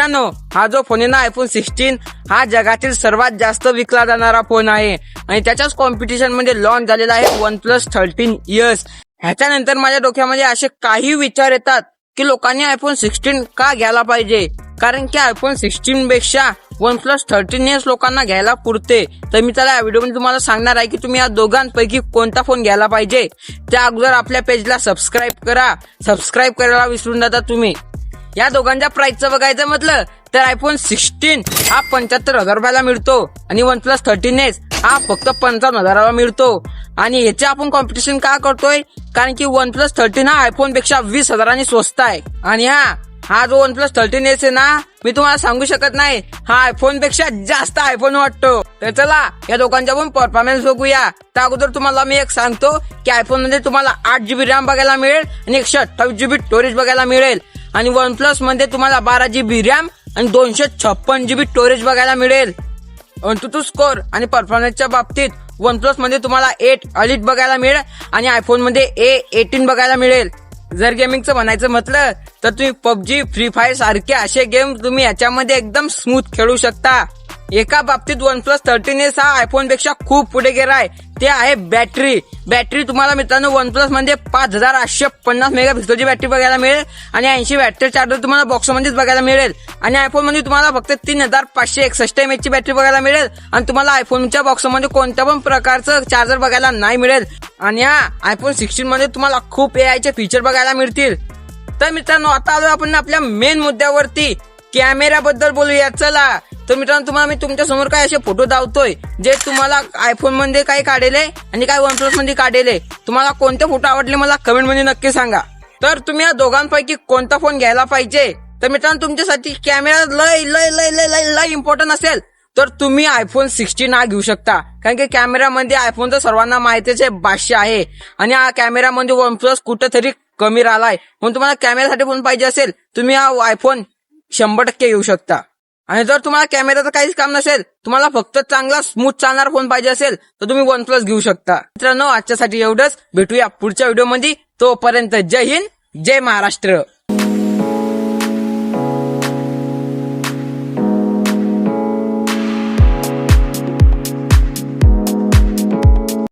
मित्रांनो हा जो फोन आहे ना आयफोन सिक्स्टीन हा जगातील सर्वात जास्त विकला जाणारा फोन आहे. आणि त्याच्याच कॉम्पिटिशनमध्ये लॉन्च झालेला आहे वन प्लस थर्टीन इयर्स ह्याच्यानंतर माझ्या डोक्यामध्ये असे काही विचार येतात की लोकांनी आयफोन सिक्स्टीन का घ्यायला पाहिजे? कारण की आयफोन सिक्स्टीन पेक्षा वन प्लस थर्टीन इयर्स लोकांना घ्यायला पुरते. तर मी त्याला या व्हिडिओमध्ये तुम्हाला सांगणार आहे की तुम्ही या दोघांपैकी कोणता फोन घ्यायला पाहिजे? त्या अगोदर आपल्या पेजला सबस्क्राईब करा. सबस्क्राईब करायला विसरून जाता तुम्ही. या दोघांच्या प्राइसचं बघायचं म्हटलं तर आयफोन सिक्स्टीन हा पंच्याहत्तर हजार रुपयाला मिळतो. आणि वन प्लस थर्टीन एस हा फक्त पंचावन्न हजाराला मिळतो. आणि याचे आपण कॉम्पिटिशन का करतोय? कारण की वन प्लस थर्टीन हा आयफोनपेक्षा वीस हजारांनी स्वस्त आहे. आणि हा हा जो वन प्लस थर्टीन एस आहे ना मी तुम्हाला सांगू शकत नाही. हा आयफोनपेक्षा जास्त आयफोन वाटतो. तर चला या दोघांचा पण परफॉर्मन्स बघूया. त्या अगोदर तुम्हाला मी एक सांगतो की आयफोनमध्ये तुम्हाला आठ जीबी रॅम बघायला मिळेल आणि एकशे अठ्ठावीस जीबी स्टोरेज बघायला मिळेल. आणि वन प्लसमध्ये तुम्हाला बारा जीबी रॅम आणि दोनशे छप्पन जीबी स्टोरेज बघायला मिळेल. टू स्कोर आणि परफॉर्मन्सच्या बाबतीत वन प्लसमध्ये तुम्हाला एट अलिट बघायला मिळेल आणि आयफोनमध्ये ए एटीन बघायला मिळेल. जर गेमिंगचं म्हणायचं म्हटलं तर तुम्ही पबजी फ्री फायर सारखे असे गेम तुम्ही याच्यामध्ये एकदम स्मूथ खेळू शकता. एका बाबतीत वन प्लस थर्टीन एस हा आयफोनपेक्षा खूप पुढे गेलाय ते आहे बॅटरी बॅटरी तुम्हाला मित्रांनो वन प्लसमध्ये पाच हजार आठशे पन्नास मेगा पिक्सलची बॅटरी बघायला मिळेल आणि ऐंशी बॅटरी चार्जर तुम्हाला बॉक्स मध्येच बघायला मिळेल. आणि आयफोनमध्ये तुम्हाला फक्त तीन हजार पाचशे एकसष्ट एम ची बॅटरी बघायला मिळेल. आणि तुम्हाला आयफोनच्या बॉक्समध्ये कोणत्या पण प्रकारचं चार्जर बघायला नाही मिळेल. आणि हा आयफोन सिक्स्टीन मध्ये तुम्हाला खूप ए फीचर बघायला मिळतील. तर मित्रांनो आता आलो आपण आपल्या मेन मुद्द्यावरती. कॅमेऱ्याबद्दल बोलूया. चला. तर मित्रांनो तुम्हाला मी तुमच्यासमोर काय असे फोटो दावतोय जे तुम्हाला आयफोनमध्ये काही काढले आणि काय वन प्लसमध्ये काढले तुम्हाला कोणते फोटो आवडले मला कमेंटमध्ये नक्की सांगा. तर तुम्ही या दोघांपैकी कोणता फोन घ्यायला पाहिजे? तर मित्रांनो तुमच्यासाठी कॅमेरा लय लय लय लय लय लय इम्पॉर्टंट असेल. तर तुम्ही आयफोन सिक्स्टीन हा घेऊ शकता. कारण की कॅमेरामध्ये आयफोनचं सर्वांना माहितीच आहे भाष्य आहे. आणि हा कॅमेरामध्ये वन प्लस कुठेतरी कमी राहिलाय. म्हणून तुम्हाला कॅमेरासाठी फोन पाहिजे असेल तुम्ही हा आयफोन शंभर टक्के घेऊ शकता. आणि जर तुम्हाला कॅमेराचं काहीच काम नसेल तुम्हाला फक्त चांगला स्मूथ चालणारा फोन पाहिजे असेल तर तुम्ही वन प्लस घेऊ शकता. मित्रांनो आजच्यासाठी एवढंच. भेटूया पुढच्या व्हिडिओमध्ये तोपर्यंत जय हिंद जय महाराष्ट्र.